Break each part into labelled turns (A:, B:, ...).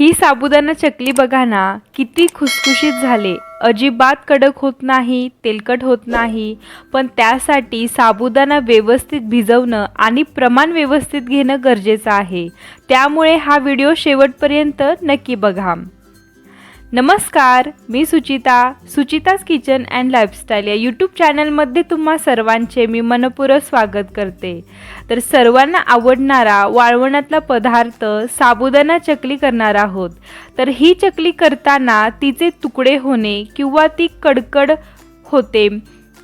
A: ही साबुदाणा चकली बघा ना किती खुसखुशीत झाले. अजिबात कडक होत नाही तेलकट होत नाही पण त्यासाठी साबुदाणा व्यवस्थित भिजवणं आणि प्रमाण व्यवस्थित घेणं गरजेचं आहे. त्यामुळे हा व्हिडिओ शेवटपर्यंत नक्की बघा. नमस्कार मी Suchita Suchita's kitchen and lifestyle या यूट्यूब चॅनलमध्ये तुम्हा सर्वांचे मी मनपूर्वक स्वागत करते. तर सर्वांना आवडणारा वाळवणातला पदार्थ साबुदाणा चकली करणार आहोत. तर ही चकली करताना तिचे तुकडे होणे किंवा ती कडकड होते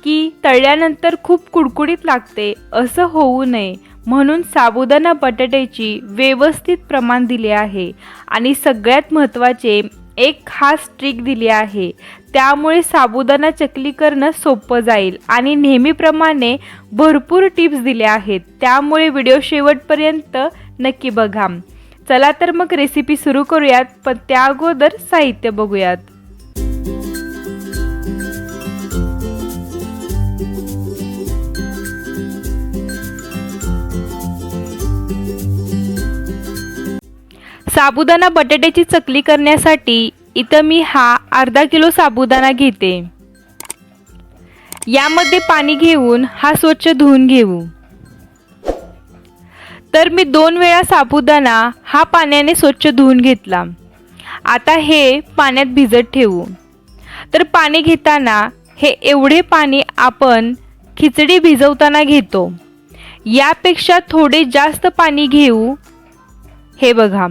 A: की तळल्यानंतर खूप कुडकुडीत लागते असं होऊ नये. म्हणून साबुदाणा बटाट्याची व्यवस्थित प्रमाण दिले आहे. आणि सगळ्यात महत्त्वाचे एक खास ट्रिक दिली आहे. त्यामुळे साबुदाणा चकली करणं सोपं जाईल. आणि नेहमीप्रमाणे भरपूर टिप्स दिल्या आहेत. त्यामुळे व्हिडिओ शेवटपर्यंत नक्की बघा. चला तर मग रेसिपी सुरू करूयात. पण त्या अगोदर साहित्य बघूयात. साबुदाणा बटाट्याची चकली करण्यासाठी इथं मी हा अर्धा किलो साबुदाणा घेते. यामध्ये पाणी घेऊन हा स्वच्छ धुवून घेऊ. तर मी दोन वेळा साबुदाणा हा पाण्याने स्वच्छ धुवून घेतला. आता हे पाण्यात भिजत ठेवू. तर पाणी घेताना हे एवढे पाणी आपण खिचडी भिजवताना घेतो. यापेक्षा थोडे जास्त पाणी घेऊ. हे बघा.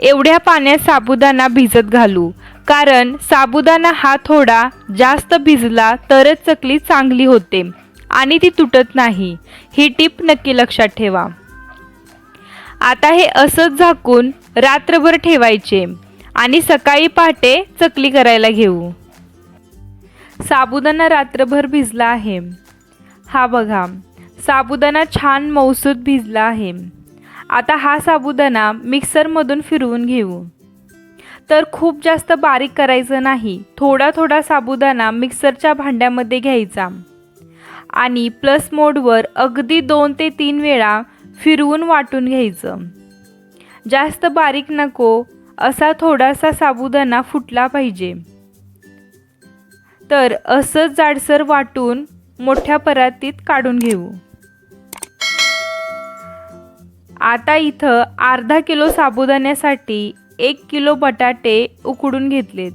A: एवढ्या पाण्यात साबुदाणा भिजत घालू. कारण साबुदाणा हा थोडा जास्त भिजला तरच चकली चांगली होते आणि ती तुटत नाही. ही टीप नक्की लक्षात ठेवा. आता हे असंच झाकून रात्रभर ठेवायचे आणि सकाळी पहाटे चकली करायला घेऊ. साबुदाणा रात्रभर भिजला आहे. हा बघा साबुदाणा छान मौसूद भिजला आहे. आता हा साबुदाणा मिक्सरमधून फिरवून घेऊ. तर खूप जास्त बारीक करायचं नाही. थोडा थोडा साबुदाणा मिक्सरच्या भांड्यामध्ये घ्यायचा. आणि प्लस मोडवर अगदी दोन ते तीन वेळा फिरवून वाटून घ्यायचं. जास्त बारीक नको असा थोडासा साबुदाणा फुटला पाहिजे. तर असंच जाडसर वाटून मोठ्या परातीत काढून घेऊ. आता इथं अर्धा किलो साबुदाण्यासाठी एक किलो बटाटे उकडून घेतलेत.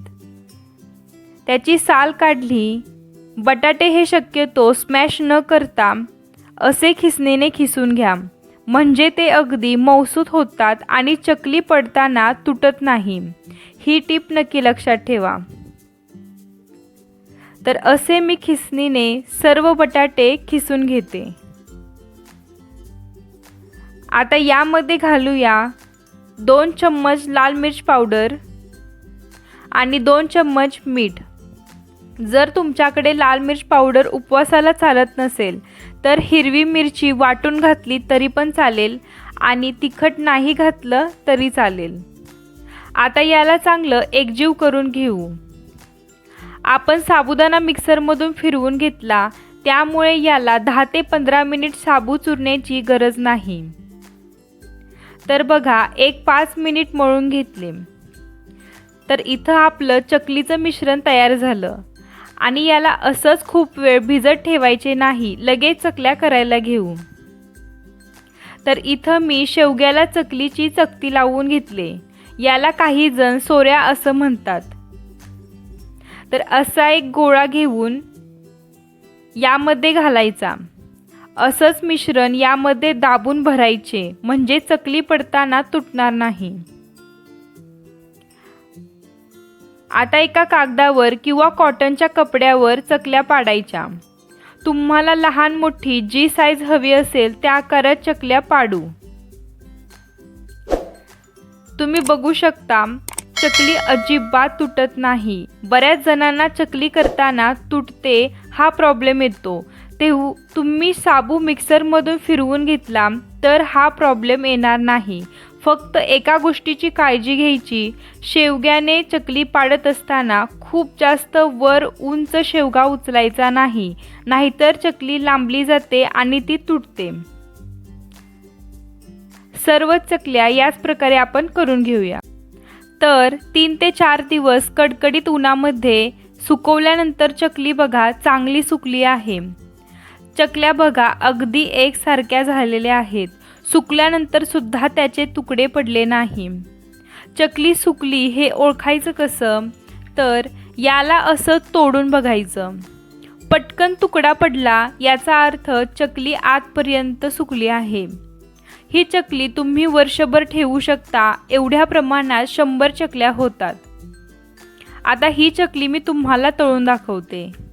A: त्याची साल काढली. बटाटे हे शक्यतो स्मॅश न करता असे खिसणीने खिसून घ्या. म्हणजे ते अगदी मौसूत होतात आणि चकली पडताना तुटत नाही. ही टीप नक्की लक्षात ठेवा. तर असे मी खिसणीने सर्व बटाटे खिसून घेते. आता यामध्ये घालूया दोन चम्मच लाल मिर्च पावडर आणि दोन चम्मच मीठ. जर तुमच्याकडे लाल मिर्च पावडर उपवासाला चालत नसेल तर हिरवी मिरची वाटून घातली तरी पण चालेल आणि तिखट नाही घातलं तरी चालेल. आता याला चांगलं एकजीव करून घेऊ. आपण साबुदाणा मिक्सरमधून फिरवून घेतला त्यामुळे याला दहा ते पंधरा मिनिट साबू चुरण्याची गरज नाही. तर बघा एक पाच मिनिट मळून घेतले. तर इथं आपलं चकलीचं मिश्रण तयार झालं. आणि याला असंच खूप वेळ भिजत ठेवायचे नाही लगेच चकल्या करायला घेऊ. तर इथं मी शेवग्याला चकलीची चकती लावून घेतले. याला काही जण सोऱ्या असं म्हणतात. तर असा एक गोळा घेऊन यामध्ये घालायचा. असंच मिश्रण यामध्ये दाबून भरायचे म्हणजे चकली पडताना तुटणार नाही. आता एका कागदावर किंवा कॉटनच्या कपड्यावर चकल्या पाडायच्या. तुम्हाला लहान मोठी जी साईज हवी असेल त्या आकारात चकल्या पाडू. तुम्ही बघू शकता चकली अजिबात तुटत नाही. बऱ्याच जणांना चकली करताना तुटते हा प्रॉब्लेम येतो. तेव्हा तुम्ही साबू मिक्सरमधून फिरवून घेतला तर हा प्रॉब्लेम येणार नाही. फक्त एका गोष्टीची काळजी घ्यायची. शेवग्याने चकली पाडत असताना खूप जास्त वर उंच शेवगा उचलायचा नाही नाहीतर चकली लांबली जाते आणि ती तुटते. सर्व चकल्या याच प्रकारे आपण करून घेऊया. तर तीन ते चार दिवस कडकडीत उन्हामध्ये सुकवल्यानंतर चकली बघा चांगली सुकली आहे. चकल्या बघा अगदी एकसारख्या झालेल्या आहेत. सुकल्यानंतर सुद्धा त्याचे तुकडे पडले नाही. चकली सुकली हे ओळखायचं कसं? तर याला असं तोडून बघायचं. पटकन तुकडा पडला याचा अर्थ चकली आतपर्यंत सुकली आहे. ही चकली तुम्ही वर्षभर ठेवू शकता एवढ्या प्रमाणात शंभर चकल्या होतात. आता ही चकली मी तुम्हाला तळून दाखवते.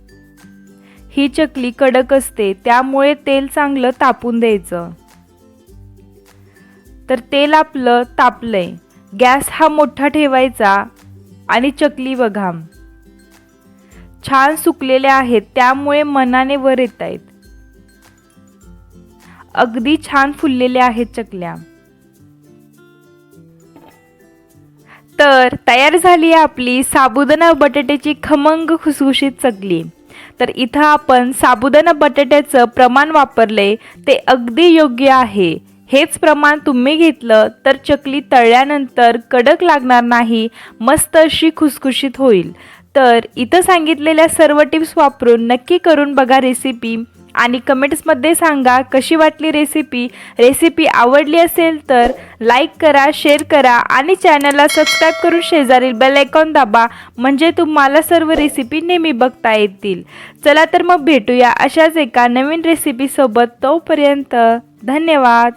A: ही चकली कडक असते त्यामुळे तेल चांगलं तापून द्यायचं. तर तेल आपलं तापलंय. गॅस हा मोठा ठेवायचा आणि चकली बघा. छान सुकलेल्या आहेत त्यामुळे मनाने वर येत आहेत. अगदी छान फुललेल्या आहेत चकल्या. तर तयार झाली आहे आपली साबुदाणा बटाट्याची खमंग खुसखुशीत चकली. तर इथं आपण साबुदाणा बटाट्याचं प्रमाण वापरले ते अगदी योग्य आहे. हेच प्रमाण तुम्ही घेतलं तर चकली तळल्यानंतर कडक लागणार नाही मस्त अशी खुसखुशीत होईल. तर इथं सांगितलेल्या सर्व टिप्स वापरून नक्की करून बघा रेसिपी आणि कमेंट्समध्ये सांगा कशी वाटली रेसिपी रेसिपी आवडली असेल तर लाईक करा शेअर करा आणि चॅनलला सबस्क्राईब करून शेजारील बेल आयकॉन दाबा. म्हणजे तुम्हाला सर्व रेसिपी नेहमी बघता येतील. चला तर मग भेटूया अशाच एका नवीन रेसिपीसोबत तोपर्यंत धन्यवाद.